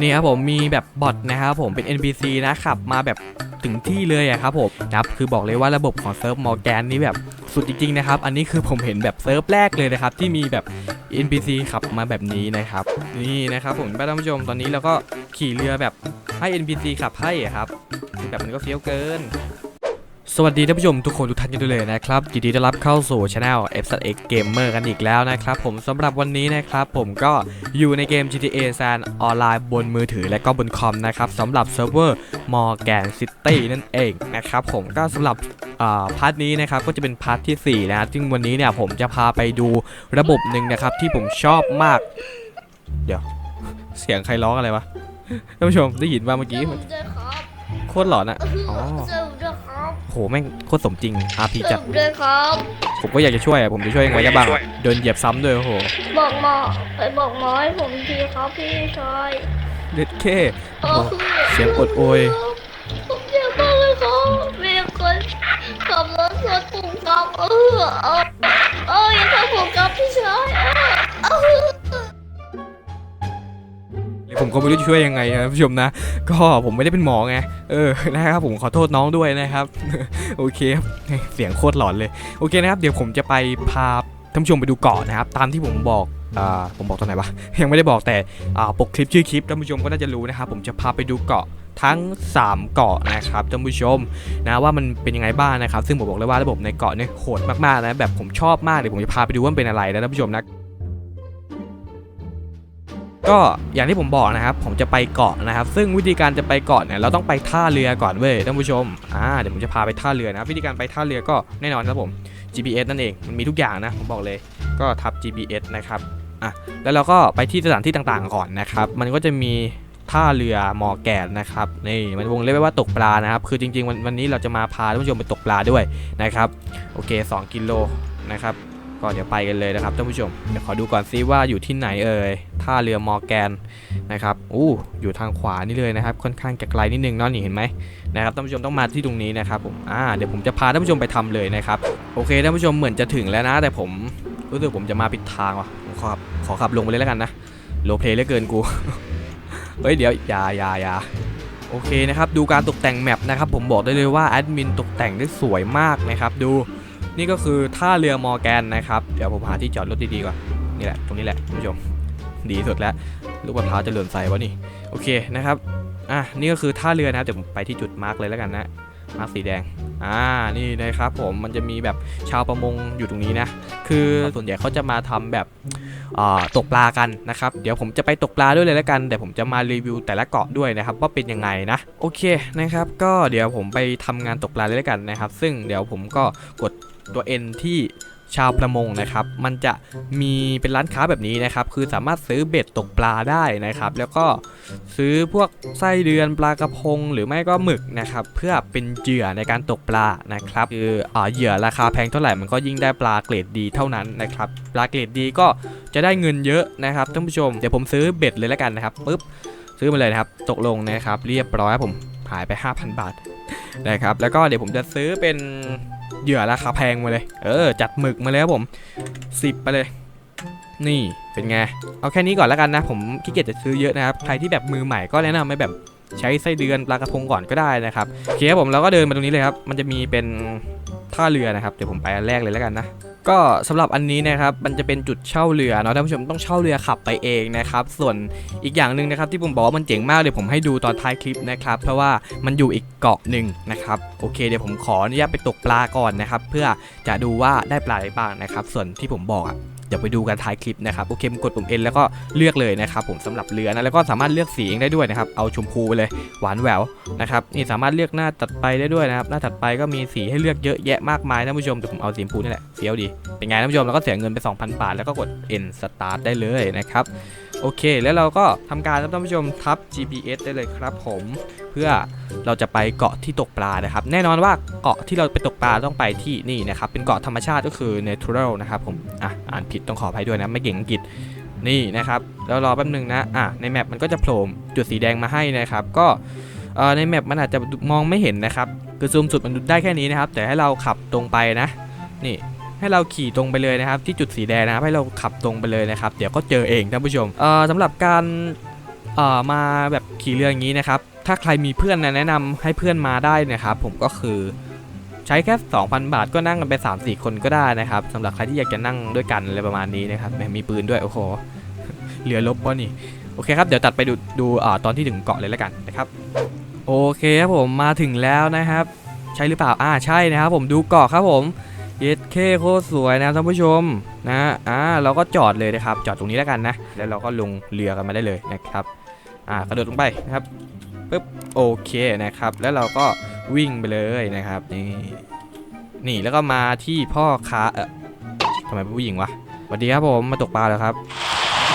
นี่ครับผมมีแบบบอทนะครับผมเป็น NPC นะขับมาแบบถึงที่เลยอะครับผมนะครับคือบอกเลยว่าระบบของเซิร์ฟมอร์แกนนี่แบบสุดจริงๆนะครับ อันนี้คือผมเห็นแบบเซิร์ฟแรกเลยนะครับ ที่มีแบบ NPC ขับมาแบบนี้นะครับ นี่นะครับผมท่านผู้ชมตอนนี้เราก็ขี่เรือแบบให้ NPC ขับให้ครับแบบมันก็เฟี้ยวเกิน สวัสดีท่านผู้ชมทุกคนทุกท่านกันด้วยเลยนะครับยินดีต้อนรับเข้าสู่ช anel f x Gamer กันอีกแล้วนะครับผมสำหรับวันนี้นะครับผมก็อยู่ในเกม GTA San ออนไลน์บนมือถือและก็บนคอมนะครับสำหรับเซิร์ฟเวอร์ Morgan City นั่นเองนะครับผมก็สำหรับอ่าพาร์ทนี้นะครับก็จะเป็นพาร์ทที่4นะซึ่งวันนี้เนี่ยผมจะพาไปดูระบบหนึ่งนะครับที่ผมชอบมาก เดี๋ยว เสียงใครร้องอะไรวะท่านผู้ชมได้ยินว่าเมื่อกี้ผมด้วยครับโคตรหลอนอะอ๋อ หแม่งโคตรสมจริง RP เสิจัร์ดฟด้วยครับ ผมก็อยากจะช่วยอะผมจะช่วยยังไงได้บ้างอะโดนเหยียบซ้ำด้วยโอ้โหบอกหมอไปบอกหมอให้ผมทีครับพี่ชายเด็ดเคโอ้เสียงอดโอย ผมเจ็บมากเลยครับมีคนขับรถชนผมครับเออเออเอออย่าทำผมครับพี่ชายเออเออ ผมก็ไม่รู้จะช่วยยังไงนะท่านผู้ชมนะ ก็ผมไม่ได้เป็นหมอไง เออ นะครับผมขอโทษน้องด้วยนะครับ โอเคครับ เสียงโคตรหลอนเลย โอเคนะครับ เดี๋ยวผมจะไปพาท่านผู้ชมไปดูเกาะนะครับ ตามที่ผมบอกอ่าผมบอกตอนไหนวะยังไม่ได้บอกแต่อ่าปกคลิปชื่อคลิปท่านผู้ชมก็น่าจะรู้นะครับผมจะพาไปดูเกาะทั้ง 3 เกาะนะครับท่านผู้ชมนะว่ามันเป็นยังไงบ้างนะครับ ซึ่งผมบอกเลยว่าระบบในเกาะเนี่ยโหดมากๆนะแบบผมชอบมากเดี๋ยวผมจะพาไปดูว่ามันเป็นอะไรนะท่านผู้ชมนะ ก็อย่างที่ผมบอกนะครับ ผมจะไปเกาะนะครับ ซึ่งวิธีการจะไปเกาะเนี่ยเราต้องไปท่าเรือก่อนเว้ยท่านผู้ชมอ่าเดี๋ยวผมจะพาไปท่าเรือนะครับวิธีการไปท่าเรือก็แน่นอนครับผม GPS นั่นเองมันมีทุกอย่างนะผมบอกเลยก็ทับ GPS นะครับอะแล้วเราก็ไปที่สถานที่ต่างๆก่อนนะครับ มันก็จะมีท่าเรือมอแกนนะครับนี่มันวงเล็บไว้ว่าตกปลานะครับ คือจริงๆวันวันนี้เราจะมาพาท่านผู้ชมไปตกปลาด้วยนะครับ โอเค 2 กิโลนะครับ ก็เดี๋ยวไปกันเลยนะครับท่านผู้ชมเดี๋ยวขอดูก่อนซิว่าอยู่ที่ไหนเอ่ยท่าเรือมอร์แกนนะครับอู้อยู่ทางขวานี่เลยนะครับ ค่อนข้างจะไกลนิดนึงเนาะนี่เห็นไหมนะครับท่านผู้ชมต้องมาที่ตรงนี้นะครับผมอ่าเดี๋ยวผมจะพาท่านผู้ชมไปทำเลยนะครับโอเคท่านผู้ชมเหมือนจะถึงแล้วนะ แต่ผมรู้สึกผมจะมาผิดทางว่ะผมขอขับขอขับลงไปเลยแล้วกันนะโลเพลเหลือเกินกูเฮ้ยเดี๋ยวอย่าอย่าอย่าโอเคนะครับ ดูการตกแต่งแมปนะครับ ผมบอกได้เลยว่าแอดมินตกแต่งได้สวยมากนะครับ ดู นี่ก็คือท่าเรือมอร์แกนนะครับ เดี๋ยวผมหาที่จอดรถดีๆก่อน นี่แหละ ตรงนี้แหละคุณผู้ชม ดีสุดแล้ว ลูกมะพร้าวจะหล่นใส่วะนี่ โอเคนะครับ อะ นี่ก็คือท่าเรือนะครับ เดี๋ยวผมไปที่จุดมาร์กเลยแล้วกันนะ มาร์กสีแดง อ่า นี่นะครับผม มันจะมีแบบชาวประมงอยู่ตรงนี้นะ คือส่วนใหญ่เขาจะมาทำแบบตกปลากันนะครับ เดี๋ยวผมจะไปตกปลาด้วยเลยแล้วกัน แต่ผมจะมารีวิวแต่ละเกาะด้วยนะครับว่าเป็นยังไงนะ โอเคนะครับ ก็เดี๋ยวผมไปทำงานตกปลาเลยแล้วกันนะครับ ซึ่งเดี๋ยวผมก็กด ตัว N ที่ชาวประมงนะครับ มันจะมีเป็นร้านค้าแบบนี้นะครับ คือสามารถซื้อเบ็ดตกปลาได้นะครับ แล้วก็ซื้อพวกไส้เดือนปลากระพง หรือไม่ก็หมึกนะครับ เพื่อเป็นเหยื่อในการตกปลานะครับ คืออเหยื่อราคาแพงเท่าไหร่มันก็ยิ่งได้ปลาเกรดดีเท่านั้นนะครับ ปลาเกรดดีก็จะได้เงินเยอะนะครับท่านผู้ชม เดี๋ยวผมซื้อเบ็ดเลยแล้วกันนะครับปุ๊บ ซื้อมาเลยนะครับ ตกลงนะครับ เรียบร้อยผมหายไป 5,000 บาทนะครับ แล้วก็เดี๋ยวผมจะซื้อเป็น เหยื่อราคาแพงมาเลย เออ จัดหมึกมาเลยครับผม 10 ไปเลย นี่เป็นไง เอาแค่นี้ก่อนแล้วกันนะ ผมขี้เกียจจะซื้อเยอะนะครับ ใครที่แบบมือใหม่ก็แนะนำให้แบบใช้ไส้เดือนปลากระพงก่อนก็ได้นะครับโอเคครับผมเราก็เดินมาตรงนี้เลยครับ มันจะมีเป็นท่าเรือนะครับ เดี๋ยวผมไปอันแรกเลยแล้วกันนะ ก็สำหรับอันนี้นะครับมันจะเป็นจุดเช่าเรือเนาะท่านผู้ชมต้องเช่าเรือขับไปเองนะครับส่วนอีกอย่างหนึ่งนะครับที่ผมบอกว่ามันเจ๋งมากเดี๋ยวผมให้ดูตอนท้ายคลิปนะครับเพราะว่ามันอยู่อีกเกาะหนึ่งนะครับโอเคเดี๋ยวผมขออนุญาตไปตกปลาก่อนนะครับเพื่อจะดูว่าได้ปลาอะไรบ้างนะครับส่วนที่ผมบอกอะ เดี๋ยวไปดูกันท้ายคลิปนะครับโอเคกดปุ่ม N แล้วก็เลือกเลยนะครับผมสำหรับเรือนะแล้วก็สามารถเลือกสีเองได้ด้วยนะครับเอาชมพูไปเลยหวานแหววนะครับนี่สามารถเลือกหน้าตัดไปได้ด้วยนะครับหน้าตัดไปก็มีสีให้เลือกเยอะแยะมากมายท่านผู้ชมแต่ผมเอาสีชมพูนี่แหละเฟี้ยวดีเป็นไงท่านผู้ชมเราก็เสียเงินไป 2,000 บาท แล้วก็กด N start ได้เลยนะครับโอเค แล้วเราก็ทำการท่านผู้ชมทับ GPS ได้เลยครับผม พื่อเราจะไปเกาะที่ตกปลานะครับ แน่นอนว่าเกาะที่เราไปตกปลาต้องไปที่นี่นะครับ เป็นเกาะธรรมชาติก็คือ natural นะครับผมอะอ่านผิดต้องขออภัยด้วยนะไม่เก่งอังกฤษนี่นะครับแล้วรอแป๊บนึงนะอะในแมปมันก็จะโผล่จุดสีแดงมาให้นะครับ ก็ในแมปมันอาจจะมองไม่เห็นนะครับคือซูมสุดมันดูได้แค่นี้นะครับ แต่ให้เราขับตรงไปนะนี่ให้เราขี่ตรงไปเลยนะครับ ที่จุดสีแดงนะครับให้เราขับตรงไปเลยนะครับ เดี๋ยวก็เจอเองท่านผู้ชมเอ่อสำหรับการเอ่อมาแบบขี่เรืออย่างนี้นะครับ ถ้าใครมีเพื่อนแนะนำให้เพื่อนมาได้นะครับผมก็คือใช้แค่ 2,000 บาทก็นั่งกันไป 3-4 คนก็ได้นะครับสำหรับใครที่อยากจะนั่งด้วยกันอะไรประมาณนี้นะครับแหมมีปืนด้วยโอ้โหเรือลบวะนี่โอเคครับเดี๋ยวตัดไปดูดูอ่าตอนที่ถึงเกาะเลยแล้วกันนะครับโอเคครับผมมาถึงแล้วนะครับ ใช่หรือเปล่าอ่าใช่นะครับผมดูเกาะครับผมเย็ดเคโคตรสวยนะท่านผู้ชมนะอ่าเราก็จอดเลยนะครับจอดตรงนี้แล้วกันนะแล้วเราก็ลงเรือกันมาได้เลยนะครับอ่ากระโดดลงไปนะครับ ปึ๊บโอเคนะครับ แล้วเราก็วิ่งไปเลยนะครับ นี่ นี่แล้วก็มาที่พ่อค้าเออทำไมเป็นผู้หญิงวะสวัสดีครับผมมาตกปลาแล้วครับ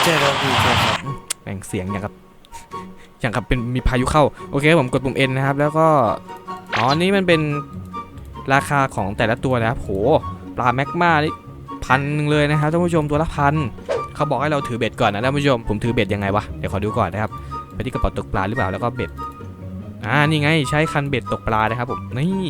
เจอแล้วพี่เจอครับแบ่งเสียงอย่างกับอย่างกับเป็นมีพายุเข้าโอเคผมกดปุ่ม N นะครับ แล้วก็อ๋อนี่มันเป็นราคาของแต่ละตัวนะครับโหปลาแมกมานี่พันหนึ่งเลยนะครับท่านผู้ชมตัวละพันเขาบอกให้เราถือเบ็ดก่อนนะท่านผู้ชมผมถือเบ็ดยังไงวะเดี๋ยวขอดูก่อนนะครับไป ที่กระเป๋าตกปลาหรือเปล่าแล้วก็เบ็ดอ่านี่ไงใช้คันเบ็ดตกปลานะครับผมนี่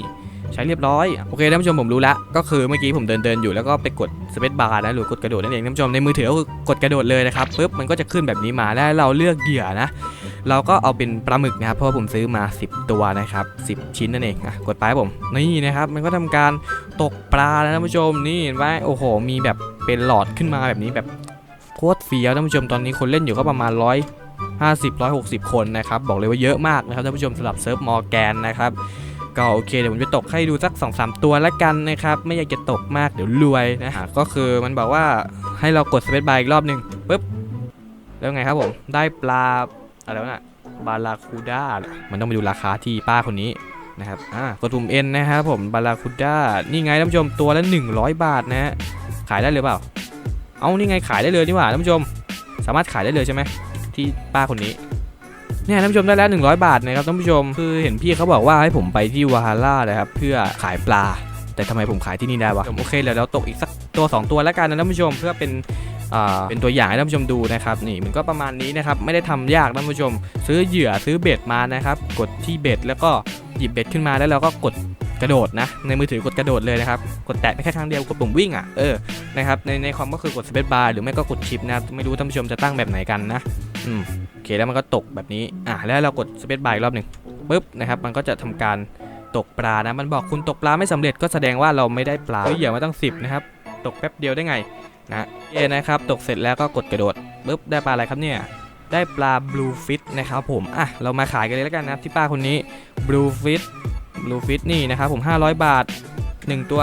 ใช้เรียบร้อยโอเคท่านผู้ชมผมรู้แล้วก็คือเมื่อกี้ผมเดินเดินอยู่แล้วก็ไปกดสเปซบาร์นะหรือกดกระโดดนั่นเองท่านผู้ชมในมือถือก็คือกดกระโดดเลยนะครับปุ๊บมันก็จะขึ้นแบบนี้มาแล้วเราเลือกเหยื่อนะ เราก็เอาเป็นปลาหมึกนะครับเพราะผมซื้อมา 10 ตัวนะครับ10 ชิ้นนั่นเองอะกดไปผมนี่นะครับมันก็ทำการตกปลาแล้วท่านผู้ชมนี่เห็นไหมโอ้โห มีแบบเป็นหลอดขึ้นมาแบบนี้แบบโคตรเฟี้ยวท่านผู้ชมตอนนี้คนเล่นอยู่ก็ประมาณร้อย 50 160 คนนะครับ บอกเลยว่าเยอะมากนะครับท่านผู้ชมสำหรับเซิร์ฟมอร์แกนนะครับก็โอเคเดี๋ยวผมจะตกให้ดูสัก 2-3ตัวละกันนะครับ ไม่อยากจะตกมากเดี๋ยวรวยนะฮะก็คือมันบอกว่าให้เรากดสเปซบาร์อีกรอบหนึ่งปุ๊บแล้วไงครับผม ได้ปลาอะไรวะน่ะบาลาคูด้ามันต้องไปดูราคาที่ป้าคนนี้นะครับอ่ากดปุ่ม N นะครับผมบาลาคูด้านี่ไงท่านผู้ชมตัวละ 100 บาทนะฮะขายได้เลยเปล่า เอานี่ไงขายได้เลยนี่หว่าท่านผู้ชม สามารถขายได้เลยใช่ไหม ที่ป้าคนนี้เนี่ยท่านผู้ชมได้แล้ว 100 บาทนะครับท่านผู้ชมคือเห็นพี่เขาบอกว่าให้ผมไปที่วาฮาร่านะครับเพื่อขายปลา แต่ทำไมผมขายที่นี่ได้วะโอเคเดี๋ยวเราตกอีกสักตัว 2 ตัวแล้วกันนะท่านผู้ชมเพื่อเป็นอ่าเป็นตัวอย่างให้ท่านผู้ชมดูนะครับนี่มันก็ประมาณนี้นะครับไม่ได้ทำยากท่านผู้ชม ซื้อเหยื่อซื้อเบ็ดมานะครับกดที่เบ็ดแล้วก็หยิบเบ็ดขึ้นมาแล้วเราก็กดกระโดดนะในมือถือกดกระโดดเลยนะครับกดแตะไปแค่ครั้งเดียวกดปุ่มวิ่งอะเออนะครับในในคอมก็คือกดสเปซบาร์หรือไม่ก็กดชิปนะไม่รู้ท่านผู้ชมจะตั้งแบบไหนกันนะ อืมโอเคแล้วมันก็ตกแบบนี้ อะแล้วเรากดสเปซบาร์อีกรอบหนึ่งปุ๊บนะครับ มันก็จะทำการตกปลานะ มันบอกคุณตกปลาไม่สำเร็จก็แสดงว่าเราไม่ได้ปลาซื้อเหยื่อมาตั้ง10นะครับ ตกแป๊บเดียวได้ไงนะเอนะครับ ตกเสร็จแล้วก็กดกระโดดปุ๊บได้ปลาอะไรครับเนี่ย ได้ปลา blue fish นะครับผม อะ เรามาขายกันเลยแล้วกันนะที่ป้าคนนี้ blue fish blue fish นี่นะครับผม 500 บาท 1 ตัว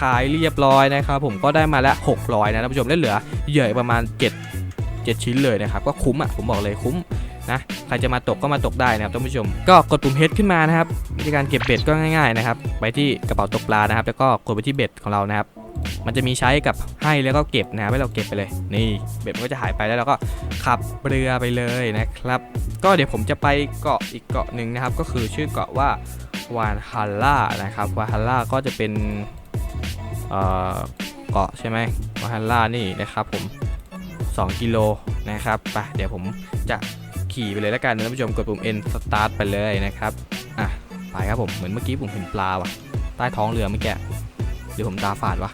ขายเรียบร้อยนะครับผมก็ได้มาแล้ว600นะท่านผู้ชมได้เหลือเหยื่อประมาณ 7 7 ชิ้นเลยนะครับ ก็คุ้มอะผมบอกเลยคุ้มนะใครจะมาตกก็มาตกได้นะครับท่านผู้ชม ก็กดปุ่ม H ขึ้นมานะครับวิธีการเก็บเบ็ดก็ง่ายๆนะครับไปที่กระเป๋าตกปลานะครับ แล้วก็กดไปที่เบ็ดของเรานะครับ มันจะมีใช้กับให้แล้วก็เก็บนะครับให้เราเก็บไปเลย นี่เบ็ดมันก็จะหายไปแล้วเราก็ขับเรือไปเลยนะครับ ก็เดี๋ยวผมจะไปเกาะอีกเกาะหนึ่งนะครับ ก็คือชื่อเกาะว่าวานฮัลล่านะครับวานฮัลล่าก็จะเป็นเอ่อเกาะใช่ไหมวานฮัลล่านี่นะครับผม 2กิโลนะครับไปเดี๋ยวผมจะขี่ไปเลยแล้วกันนะท่านผู้ชมกดปุ่ม N start ไปเลยนะครับอะไปครับผมเหมือนเมื่อกี้ผมเห็นปลาว่ะใต้ท้องเรือเมื่อกี้หรือผมตาฝาดวะ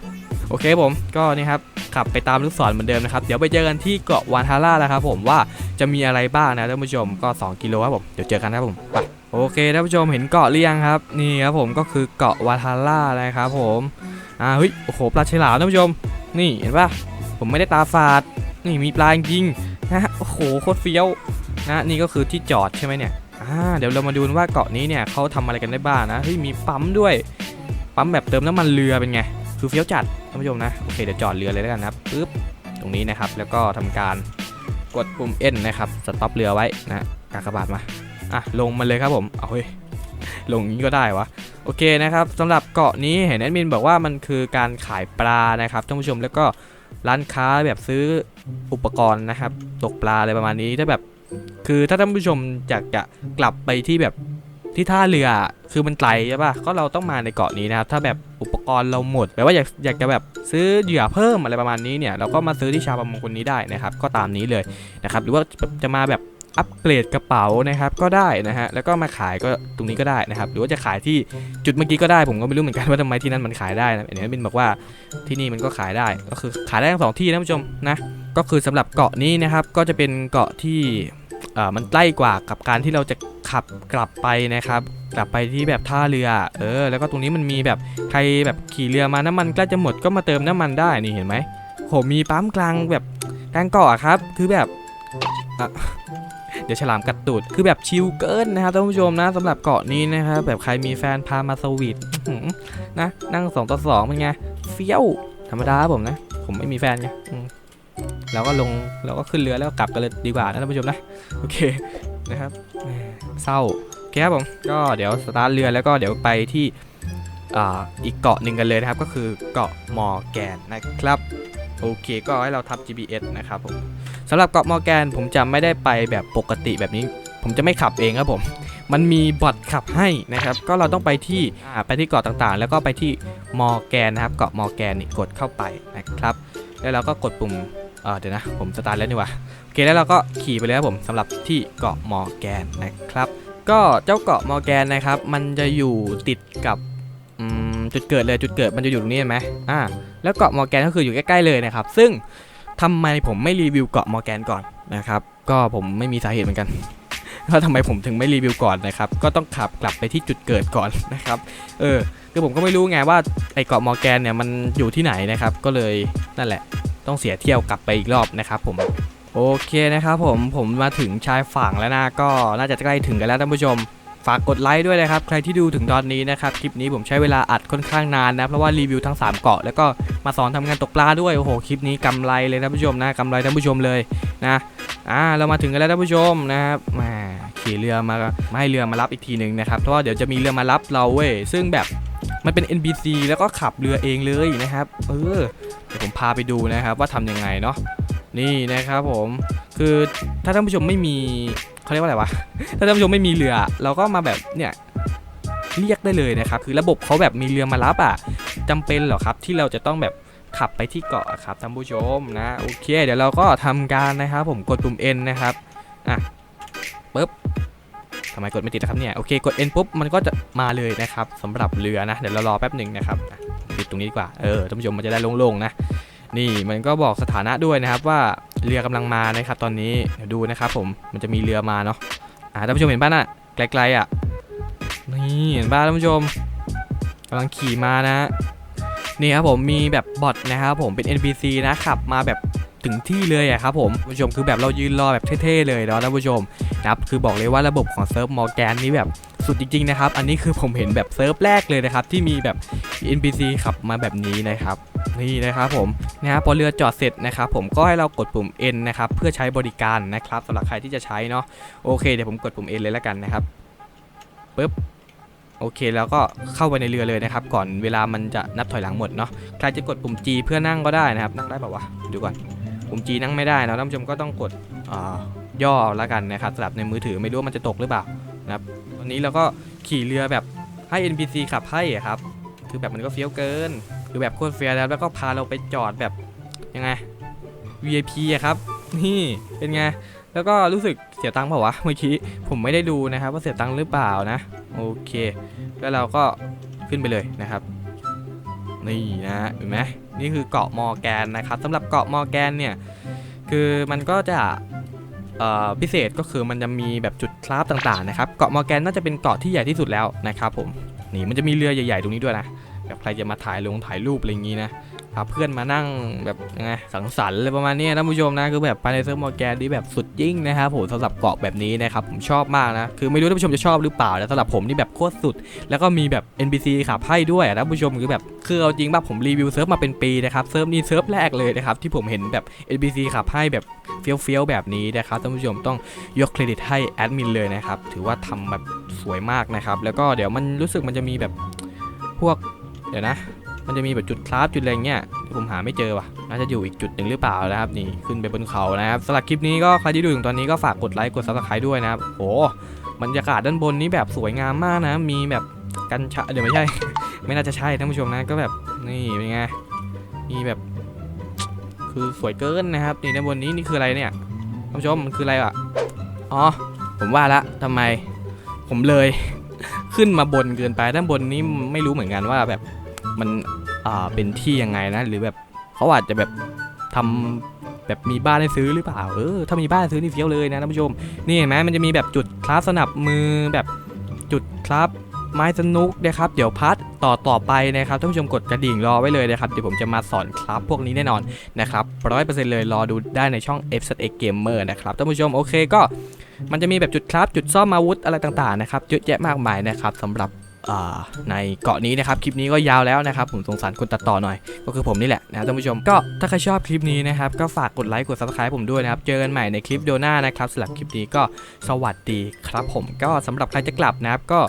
โอเคผมก็นี่ครับขับไปตามลูกศรเหมือนเดิมนะครับเดี๋ยวไปเจอกันที่เกาะวานฮาร่าแล้วครับผมว่าจะมีอะไรบ้างนะท่านผู้ชมก็ 2 กิโลครับผมเดี๋ยวเจอกันนะครับผมไปโอเคท่านผู้ชมเห็นเกาะหรือยังครับนี่ครับผมก็คือเกาะวานฮาร่านะครับผมอ่าเฮ้ยโอ้โหปลาฉลามท่านผู้ชม นี่เห็นปะผมไม่ได้ตาฝาด นี่มีปลาจริงนะโอ้โหโคตรเฟี้ยวนะนี่ก็คือที่จอดใช่ไหมเนี่ยอ่าเดี๋ยวเรามาดูว่าเกาะนี้เนี่ยเขาทำอะไรกันได้บ้างนะเฮ้ยมีปั๊มด้วย ปั๊มแบบเติมน้ำมันเรือเป็นไงคือเฟี้ยวจัดท่านผู้ชมนะโอเคเดี๋ยวจอดเรือเลยแล้วกันนะครับปึ๊บตรงนี้นะครับแล้วก็ทำการกดปุ่ม N นะครับสต็อปเรือไว้นะกากบาทมาอะลงมาเลยครับผมเอาเฮ้ยลงอย่างนี้ก็ได้วะโอเคนะครับสำหรับเกาะนี้เห็นแอดมินบอกว่ามันคือการขายปลานะครับท่านผู้ชมแล้วก็ ร้านค้าแบบซื้ออุปกรณ์นะครับ ตกปลาอะไรประมาณนี้ถ้าแบบ คือถ้าท่านผู้ชมอยากจะกลับไปที่แบบที่ท่าเรือคือมันไกลใช่ป่ะก็เราต้องมาในเกาะนี้นะครับถ้าแบบอุปกรณ์เราหมดแปลว่าอยากอยากจะแบบซื้อเหยื่อเพิ่มอะไรประมาณนี้เนี่ยเราก็มาซื้อที่ชาวประมงคนนี้ได้นะครับ ก็ตามนี้เลยนะครับ หรือว่าจะมาแบบ อัปเกรดกระเป๋านะครับก็ได้นะฮะแล้วก็มาขายก็ตรงนี้ก็ได้นะครับหรือว่าจะขายที่จุดเมื่อกี้ก็ได้ผมก็ไม่รู้เหมือนกันว่าทำไมที่นั่นมันขายได้นะเดี๋ยวบินบอกว่าที่นี่มันก็ขายได้ก็คือขายได้ทั้งสองที่นะผู้ชมนะก็คือสำหรับเกาะนี้นะครับก็จะเป็นเกาะที่เอ่อมันใกล้กว่ากับการที่เราจะขับกลับไปนะครับ กลับไปที่แบบท่าเรือเออแล้วก็ตรงนี้มันมีแบบใครแบบขี่เรือมาน้ำมันใกล้จะหมดก็มาเติมน้ำมันได้นี่เห็นไหมโหมีปั๊มกลางแบบกลางเกาะอะครับ คือแบบอะ เดี๋ยวฉลามกัดตูด คือแบบชิลเกินนะครับท่านผู้ชมนะสำหรับเกาะนี้นะครับแบบใครมีแฟนพามาสวีทนะนั่งสองต่อสองเป็นไงเฟี้ยวธรรมดาผมนะ ผมไม่มีแฟนไงเราก็ลงเราก็ขึ้นเรือแล้วกลับกันเลยดีกว่านะท่านผู้ชมนะโอเคนะครับเศร้าโอเคครับผมก็เดี๋ยวสตาร์ทเรือแล้วก็เดี๋ยวไปที่อ,อีกเกาะหนึ่งกันเลยนะครับ ก็คือเกาะมอร์แกนนะครับ โอเค ก็ให้เราทับ GPS นะครับผม สำหรับเกาะมอร์แกนผมจะไม่ได้ไปแบบปกติแบบนี้ ผมจะไม่ขับเองครับผม มันมีบอทขับให้นะครับ ก็เราต้องไปที่ไปที่เกาะต่างๆ แล้วก็ไปที่มอแกนนะครับ เกาะมอแกนนี่กดเข้าไปนะครับ แล้วเราก็กดปุ่มเเดี๋ยวนะ ผมสตาร์ทแล้วนี่ว่าโอเคแล้วเราก็ขี่ไปเลยครับผมสำหรับที่เกาะมอแกนนะครับ ก็เจ้าเกาะมอแกนนะครับ มันจะอยู่ติดกับจุดเกิดเลยจุดเกิดมันจะอยู่ตรงนี้เห็นไหมอ่าแล้วเกาะมอแกนก็คืออยู่ใกล้ๆเลยนะครับ ซึ่ง ทำไมผมไม่รีวิวเกาะมอร์แกนก่อนนะครับ ก็ผมไม่มีสาเหตุเหมือนกันว่าทำไมผมถึงไม่รีวิวก่อนนะครับ ก็ต้องขับกลับไปที่จุดเกิดก่อนนะครับ เออ คือผมก็ไม่รู้ไงว่าไอเกาะมอร์แกนเนี่ยมันอยู่ที่ไหนนะครับ ก็เลยนั่นแหละ ต้องเสียเที่ยวกลับไปอีกรอบนะครับผม โอเคนะครับผม ผมมาถึงชายฝั่งแล้วนะ ก็น่าจะใกล้ถึงกันแล้วท่านผู้ชม ฝากกดไลค์ด้วยนะครับ ใครที่ดูถึงตอนนี้นะครับ คลิปนี้ผมใช้เวลาอัดค่อนข้างนานนะ เพราะว่ารีวิวทั้ง 3 เกาะ แล้วก็มาสอนทำงานตกปลาด้วย โอ้โห คลิปนี้กำไรเลยท่านผู้ชมนะกำไรท่านผู้ชมเลยนะ อ่า เรามาถึงกันแล้วท่านผู้ชมนะครับแหมขี่เรือมาไมาให้เรือมารับอีกทีหนึ่งนะครับ เพราะว่าเดี๋ยวจะมีเรือมารับเราเว้ย ซึ่งแบบมันเป็น NPC แล้วก็ขับเรือเองเลยนะครับ เออ เดี๋ยวผมพาไปดูนะครับว่าทำยังไงเนาะ นี่นะครับผม คือถ้าท่านผู้ชมไม่มี เขาเรียกว่าอะไรวะ ถ้าท่านผู้ชมไม่มีเรือ เราก็มาแบบเนี่ยเรียกได้เลยนะครับ คือระบบเขาแบบมีเรือมารับอะจำเป็นเหรอครับที่เราจะต้องแบบขับไปที่เกาะครับท่านผู้ชมนะโอเค เดี๋ยวเราก็ทำการนะครับ ผมกดปุ่ม N นะครับอะปึ๊บทำไมกดไม่ติดนะครับเนี่ยโอเคกด N ปุ๊บมันก็จะมาเลยนะครับสำหรับเรือนะเดี๋ยวเรารอแป๊บหนึ่งนะครับปิดตรงนี้ดีกว่าเออท่านผู้ชมมันจะได้โล่งๆนะ นี่มันก็บอกสถานะด้วยนะครับว่าเรือกำลังมานะครับตอนนี้เดี๋ยวดูนะครับผมมันจะมีเรือมาเนาะอ่าท่านผู้ชมเห็นป่ะน่ะไกลๆอะนี่เห็นป่ะท่านผู้ชมกำลังขี่มานะนี่ครับผมมีแบบบอทนะครับผมเป็น NPC นะขับมาแบบถึงที่เลยอะครับผมท่านผู้ชมคือแบบเรายืนรอแบบเท่ๆเลยเนาะท่านผู้ชมนะครับคือบอกเลยว่าระบบของเซิร์ฟมอร์แกนนี่แบบ สุดจริงๆนะครับ อันนี้คือผมเห็นแบบเซิร์ฟแรกเลยนะครับ ที่มีแบบ NPC ขับมาแบบนี้นะครับนี่นะครับผมนะครับพอเรือจอดเสร็จนะครับผมก็ให้เรากดปุ่ม N นะครับเพื่อใช้บริการนะครับสำหรับใครที่จะใช้เนาะโอเคเดี๋ยวผมกดปุ่ม N เลยแล้วกันนะครับปึ๊บโอเคแล้วก็เข้าไปในเรือเลยนะครับ ก่อนเวลามันจะนับถอยหลังหมดเนาะใครจะกดปุ่ม G เพื่อนั่งก็ได้นะครับ นั่งได้แบบวะดูก่อนปุ่ม G นั่งไม่ได้นะท่านผู้ชมก็ต้องกดอ่าย่อแล้วกันนะครับสำหรับในมือถือไม่รู้มันจะตกหรือเปล่านะครับันนี้เราก็ขี่เรือแบบให้ NPC ขับให้อะครับ คือแบบมันก็เฟี้ยวเกิน คือแบบโคตรเฟี้ยร์แล้วแล้วก็พาเราไปจอดแบบยังไง VIP อะครับ นี่เป็นไง แล้วก็รู้สึกเสียตังค์เปล่าวะเมื่อกี้ผมไม่ได้ดูนะครับ ว่าเสียตังค์หรือเปล่านะ โอเค แล้วเราก็ขึ้นไปเลยนะครับ นี่นะเห็นไหมนี่คือเกาะมอร์แกนนะครับสำหรับเกาะมอร์แกนเนี่ย คือมันก็จะ พิเศษก็คือมันจะมีแบบจุดคราฟต่างๆนะครับเกาะมอร์แกนน่าจะเป็นเกาะที่ใหญ่ที่สุดแล้วนะครับผมนี่มันจะมีเรือใหญ่ๆตรงนี้ด้วยนะแบบใครจะมาถ่ายลงถ่ายรูปอะไรอย่างนี้นะ พาเพื่อนมานั่งแบบยังไงสังสรรค์อะไรประมาณนี้ท่านผู้ชมนะคือแบบไปในเซิร์ฟมอร์แกนนี่แบบสุดยิ่งนะครับผมสำหรับเกาะแบบนี้นะครับผมชอบมากนะคือไม่รู้ท่านผู้ชมจะชอบหรือเปล่าแต่สำหรับผมนี่แบบโคตรสุด แล้วก็มีแบบ NPC ขับให้ด้วยอะท่านผู้ชมคือแบบคือเอาจริงป่ะผมรีวิวเซิร์ฟมาเป็นปีนะครับเซิร์ฟนี้เซิร์ฟแรกเลยนะครับที่ผมเห็นแบบ NPC ขับให้แบบเฟี้ยวเฟี้ยวๆแบบนี้นะครับท่านผู้ชมต้องยกเครดิตให้แอดมินเลยนะครับถือว่าทำแบบสวยมากนะครับแล้วก็เดี๋ยวมันรู้สึกมันจะมีแบบพวกเดี๋ยวนะ มันจะมีแบบจุดคราฟจุดอะไรเงี้ยที่ผมหาไม่เจอว่ะน่าจะอยู่อีกจุดหนึ่งหรือเปล่านะครับนี่ขึ้นไปบนเขานะครับสำหรับคลิปนี้ก็ใครที่ดูถึงตอนนี้ก็ฝากกดไลค์กดซับสไครต์ด้วยนะครับโอ้บรรยากาศด้านบนนี้แบบสวยงามมากนะ มีแบบกัญชาเดี๋ยวไม่ใช่ ไม่น่าจะใช่ท่านผู้ชมนะก็แบบนี่เป็นไงมีแบบ คือสวยเกินนะครับนี่ด้านบนนี้นี่คืออะไรเนี่ยท่านผู้ชมมันคืออะไรอะอ๋อผมว่าละทำไม ผมเลย ขึ้นมาบนเกินไปด้านบนนี้ไม่รู้เหมือนกันว่าแบบ มันอ่าเป็นที่ยังไงนะ หรือแบบเขาอาจจะแบบทำแบบมีบ้านให้ซื้อหรือเปล่าเออถ้ามีบ้านซื้อนี่เฟี้ยวเลยนะท่านผู้ชมนี่เห็นไหมมันจะมีแบบจุดคราฟสนับมือแบบจุดคราฟไม้สนุกนะครับ เดี๋ยวพัดต่อต่อไปนะครับท่านผู้ชมกดกระดิ่งรอไว้เลยนะครับเดี๋ยวผมจะมาสอนคราฟพวกนี้แน่นอนนะครับร้อยเปอร์เซ็นต์เลยรอดูได้ในช่อง f s x Gamer นะครับท่านผู้ชมโอเคก็มันจะมีแบบจุดคราฟจุดซ่อมอาวุธอะไรต่างๆนะครับเยอะแยะมากมายนะครับสำหรับ ในเกาะนี้นะครับคลิปนี้ก็ยาวแล้วนะครับผมสงสารคนตัดต่อหน่อยก็คือผมนี่แหละนะครับท่านผู้ชมก็ถ้าใครชอบคลิปนี้นะครับก็ฝากกดไลค์กด subscribe ผมด้วยนะครับเจอกันใหม่ในคลิปเดียวหน้านะครับสำหรับคลิปนี้ก็สวัสดีครับผมก็สำหรับใครจะกลับนะครับก็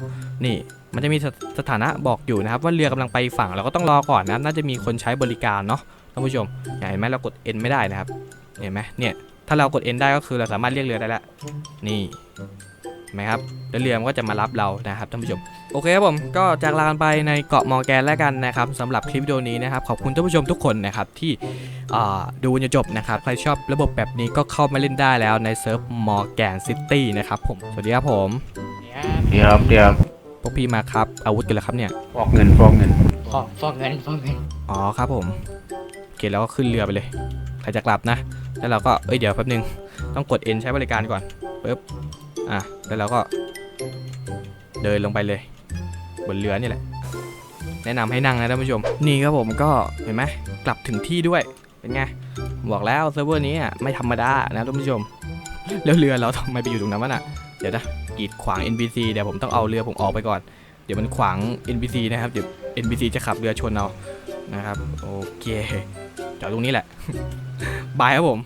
นี่มันจะมีสถานะบอกอยู่นะครับ ว่าเรือกำลังไปฝั่งเราก็ต้องรอก่อนนะครับน่าจะมีคนใช้บริการเนาะท่านผู้ชมเห็นไหมเรากด N ไม่ได้นะครับเห็นไหมเนี่ยถ้าเรากด N ได้ก็คือเราสามารถเรียกเรือได้แล้วนี่ ไหมครับแล้วเรือมันก็จะมารับเรานะครับท่านผู้ชมโอเคครับผมก็จากลากันไปในเกาะมอร์แกนแล้วกันนะครับสำหรับคลิปวิดีโอนี้นะครับขอบคุณท่านผู้ชมทุกคนนะครับที่อ่าดูจนจบนะครับใครชอบระบบแบบนี้ก็เข้ามาเล่นได้แล้วในเซิร์ฟมอร์แกนซิตี้นะครับผมสวัสดีครับผมเดี๋ยวเดี๋ยวพวกพี่มาครับอาวุธกันแล้วครับเนี่ยฟอกเงินฟอกเงินฟอกฟอกเงินฟอกเงินอ๋อครับผมโอเคแล้วก็ขึ้นเรือไปเลยใครจะกลับนะ แล้วเราก็เอ้ยเดี๋ยวแป๊บนึงต้องกด N ใช้บริการก่อนปึ๊บ อะแล้วเราก็เดินลงไปเลย บนเรือนี่แหละ แนะนำให้นั่งนะท่านผู้ชม นี่ครับผมก็เห็นไหมกลับถึงที่ด้วยเป็นไงบอกแล้วเซิร์ฟเวอร์นี้ไม่ธรรมดานะท่านผู้ชมแล้วเรือเราทำไมไปอยู่ตรงนั้นวะน่ะเดี๋ยวนะกีดขวาง NPC เดี๋ยวผมต้องเอาเรือผมออกไปก่อน เดี๋ยวมันขวาง NPC นะครับเดี๋ยว NPC จะขับเรือชนเอานะครับโอเคจอดตรงนี้แหละบายครับผม